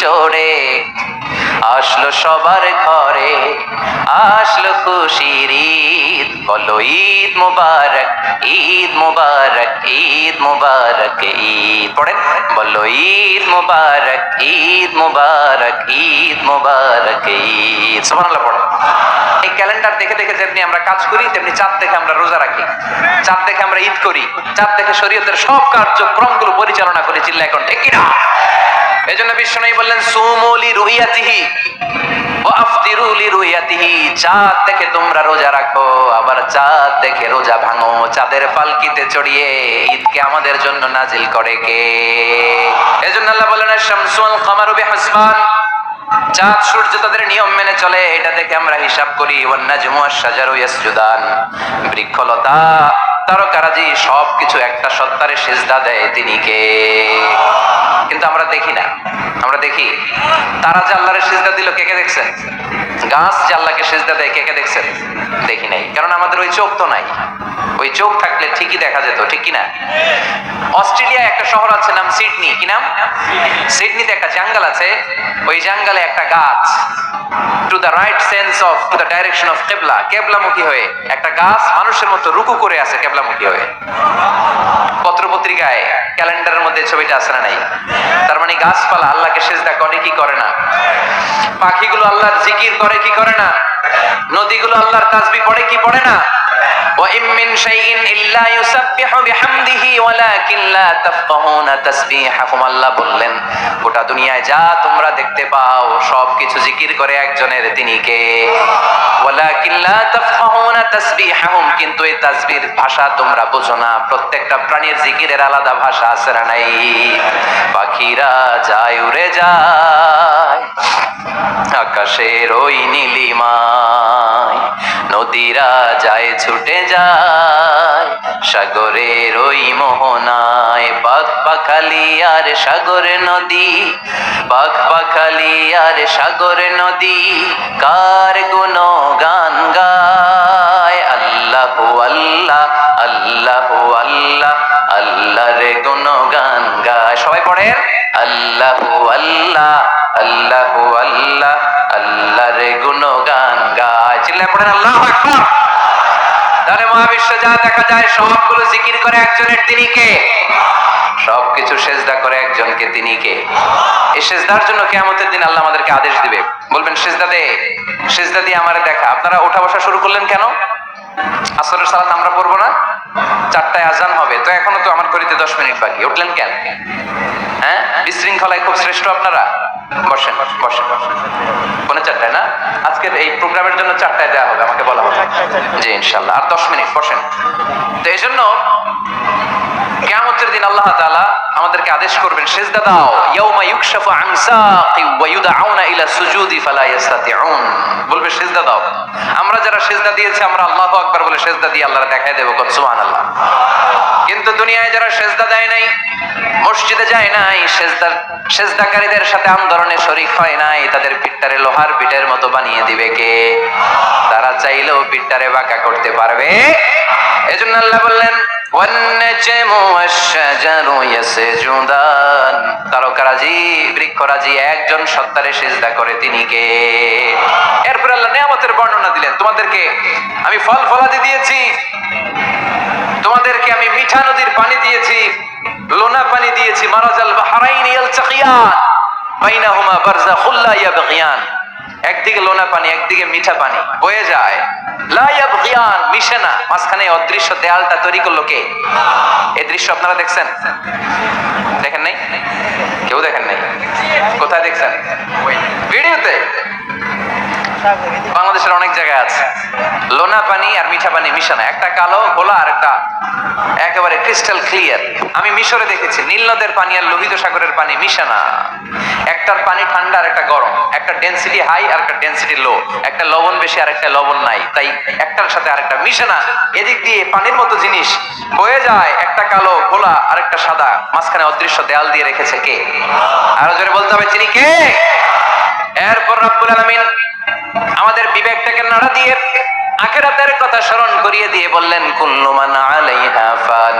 চড়ে আসলো সবার ঘরে, আসলো খুশির ঈদ। বলো, ঈদ মুবারক ঈদ মুবারক ঈদ মুবারক, ঈদ। পড়েন? বলো, ঈদ মুবারক ঈদ মুবারক ঈদ মুবারক, ঈদ। সুবহানাল্লাহ এই ক্যালেন্ডার দেখে দেখে যেমনি আমরা কাজ করি, তেমনি চাঁদ দেখে আমরা রোজা রাখি। চাঁদ দেখে আমরা ঈদ করি। চাঁদ দেখে শরীয়তের সব কার্যক্রমগুলো পরিচালনা করি চিল্লা এখন ঠিক কিনা? এই জন্য বিষ্ণু বললেন সুমলি রুইয়াতিহি চাঁদ দেখে তোমরা রোজা রাখো, আবার চাঁদ দেখে রোজা ভাঙো। চাঁদের পালকিতে চড়িয়ে ঈদকে আমাদের জন্য নাজিল করে কে? এজন্য আল্লাহ বলেন শামসুল কামারু বিহাসবান চাঁদ, সূর্য তাদের নিয়ম মেনে চলে। এটা দেখে আমরা হিসাব করি ওয়ান্নাজমু আশ-শাজারু ইয়াসজুদান। বৃক্ষলতা, তারকারাজি সবকিছু একটা সত্তারে সেজদা দেয় তিনি কে? কিন্তু আমরা দেখি না। আমরা দেখি, তারা যে আল্লাহরে সেজদা দিল, কে কে দেখছেন গাছ যে আল্লাহকে সেজদা দেয়, কে কে দেখছেন দেখি নাই। কারণ আমাদের ওই চোখ তো নাই। ওই চোখ থাকলে ঠিকই দেখা যেত, ঠিক কি না অস্ট্রেলিয়া একটা শহর আছে, নাম সিডনি। কি নাম? সিডনিতে একটা জাঙ্গাল আছে। ওই জাঙ্গালে একটা গাছ। To the right sense of to the direction of কেবলা কেবলামুখী হয়ে একটা গাছ মানুষের মতো রুকু করে আছে কেবলামুখী হয়ে। পত্রপত্রিকায় ক্যালেন্ডারের মধ্যে ছবিটা আছে না নাই তার মানে গাছপালা আল্লাহকে সেজদা করে কি করে না পাখিগুলো আল্লাহর জিকির করে কি করে না নদীগুলো আল্লাহর তাসবিহ পড়ে কি পড়ে না وإن من شيء إلا يسبح بحمده ولكن لا تفقهون تسبيحهم আল্লাহ বললেন গোটা দুনিয়ায় যা তোমরা দেখতে পাও সব কিছু জিকির করে একজনের তিনি কে ولكن لا تفقهون তাসবিহাহুম, কিন্তু এই তাসবির ভাষা তোমরা বোঝো না। প্রত্যেকটা প্রাণীর জিকিরের আলাদা ভাষা আছে না নাই? পাখিরা যায়, উড়ে যায়। আকাশের ওই নীলিমায় নদীরা যায়, ছুটে যায়। সাগরের ওই মোহনায় বাঘ পাখালি আর সাগর নদী। বাঘ পাখালি আর সাগর নদী। কার কোনো গান গায়? আল্লাহ আল্লাহ আল্লাহ রে সবাই পড়েন? আল্লাহ আল্লাহ আল্লাহ রে পড়েন আকবার। তাহলে মহাবিশ্ব যা দেখা যায়, সবগুলো জিকির করে একজনের তিনি কে? সবকিছু সেজদা করে একজনকে তিনি কে? এই সেজদার জন্য কেয়ামতের দিন আল্লাহ আমাদেরকে আদেশ দিবে। বলবেন, সেজদা দে, সেজদা দিয়ে আমার দেখা। আপনারা ওঠা বসা শুরু করলেন কেন? আসরের সালাত আমরা পড়ব না। চারটায় আজান হবে। তো এখনও তো আমার করিতে দশ মিনিট বাকি। উঠলেন কেন? হ্যাঁ? বিশৃঙ্খলায় খুব শ্রেষ্ঠ আপনারা? বসেন বসেন। পনেরো চারটায়, না? আজকের এই প্রোগ্রামের জন্য চারটায় দেওয়া হবে, আমাকে বলা হবে। জি ইনশাল্লাহ আর দশ মিনিট, বসেন। তো এই জন্য কিয়ামতের দিন আল্লাহ তালা আমাদেরকে আদেশ করবেন, সেজদা দাও, ইয়াউমা ইউকশাফু আন সাকি ওয়া ইউদআউনা ইলা সুজুদি ফালা বলবে, সেজদা দাও। আমরা যারা সেজদা দিয়েছি, আমরা আল্লাহু আকবার বলে সেজদা দিয়ে আল্লাহর দেখায় দেব কোন সুবহানাল্লাহ। কিন্তু দুনিয়ায় যারা সেজদা দেয় নাই, মসজিদে যায় নাই সেজদার সেজদাকারীদের সাথে আন্দোলনে শরিক হয় নাই, তাদের পিঠটারে লোহার পিঠের মতো বানিয়ে দিবে কে? তারা চাইলেও পিঠটারে বাঁকা করতে পারবে। এজন্য আল্লাহ বললেন والنجم والشجر يسجدان তারকারাজি বৃক্ষরাজি একজন সত্তারে সেজদা করে তিনি কে এরপর আল্লাহ নিয়ামতের বর্ণনা দিলেন তোমাদেরকে আমি ফল ফলাদি দিয়েছি তোমাদেরকে আমি মিঠা নদীর পানি দিয়েছি লোনা পানি দিয়েছি মারাজাল বাহারাইন ইয়ালতাকিয়ান বাইনাহুমা বারযাখুল লা ইয়াবগিয়ান একদিকে লোনা পানি, একদিকে মিঠা পানি। বয়ে যায়। লা ইয়াবগিয়ান, মিশে না। মাঝখানে অদৃশ্য দেয়ালটা তৈরি করল কে? এই দৃশ্য আপনারা দেখছেন? দেখেন নাই? কেউ দেখেন নাই? কোথায় দেখছেন? ভিডিওতে? বাংলাদেশের অনেক জায়গায় আছে। লোনা পানি আর মিঠা পানি মিশানো। একটা কালো, গোলা আর একটা একেবারে ক্রিস্টাল ক্লিয়ার আমি মিশরে দেখেছি। নীল নদের পানি আর লোহিত সাগরের পানি মিশানা। একটার পানি ঠান্ডা আর একটা গরম। একটা ডেন্সিটি হাই আর একটা ডেন্সিটি লো একটা লবণ বেশি আর একটা লবণ নাই। তাই একটার সাথে আরেকটা মিশানা। এদিক দিয়ে পানির মতো জিনিস বয়ে যায়। একটা কালো, গোলা আর একটা সাদা। মাঝখানে অদৃশ্য দেয়াল দিয়ে রেখেছে কে? আরও জোরে বলতে হবে, চিনি কে? এরপর রব্বুল আমাদের বিবেকটাকে নাড়া দিয়ে আখেরাতের কথা স্মরণ করিয়ে দিয়ে বললেন, কুল্লু মান আলাইহা ফান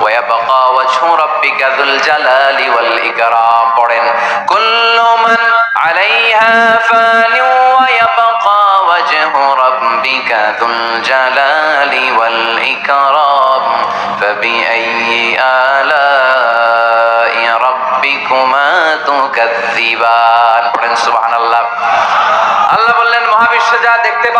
ওয়া ইয়াবকা ওয়াজহু রাব্বিকা যুল জালালি ওয়াল ইকরাম। পড়েন, কুল্লু মান আলাইহা ফান ওয়া ইয়াবকা ওয়াজহু রাব্বিকা যুল জালালি ওয়াল ইকরাম। ফাবিআইয়ি আলাই রাব্বিকুমা তুকাযযিবান। পড়েন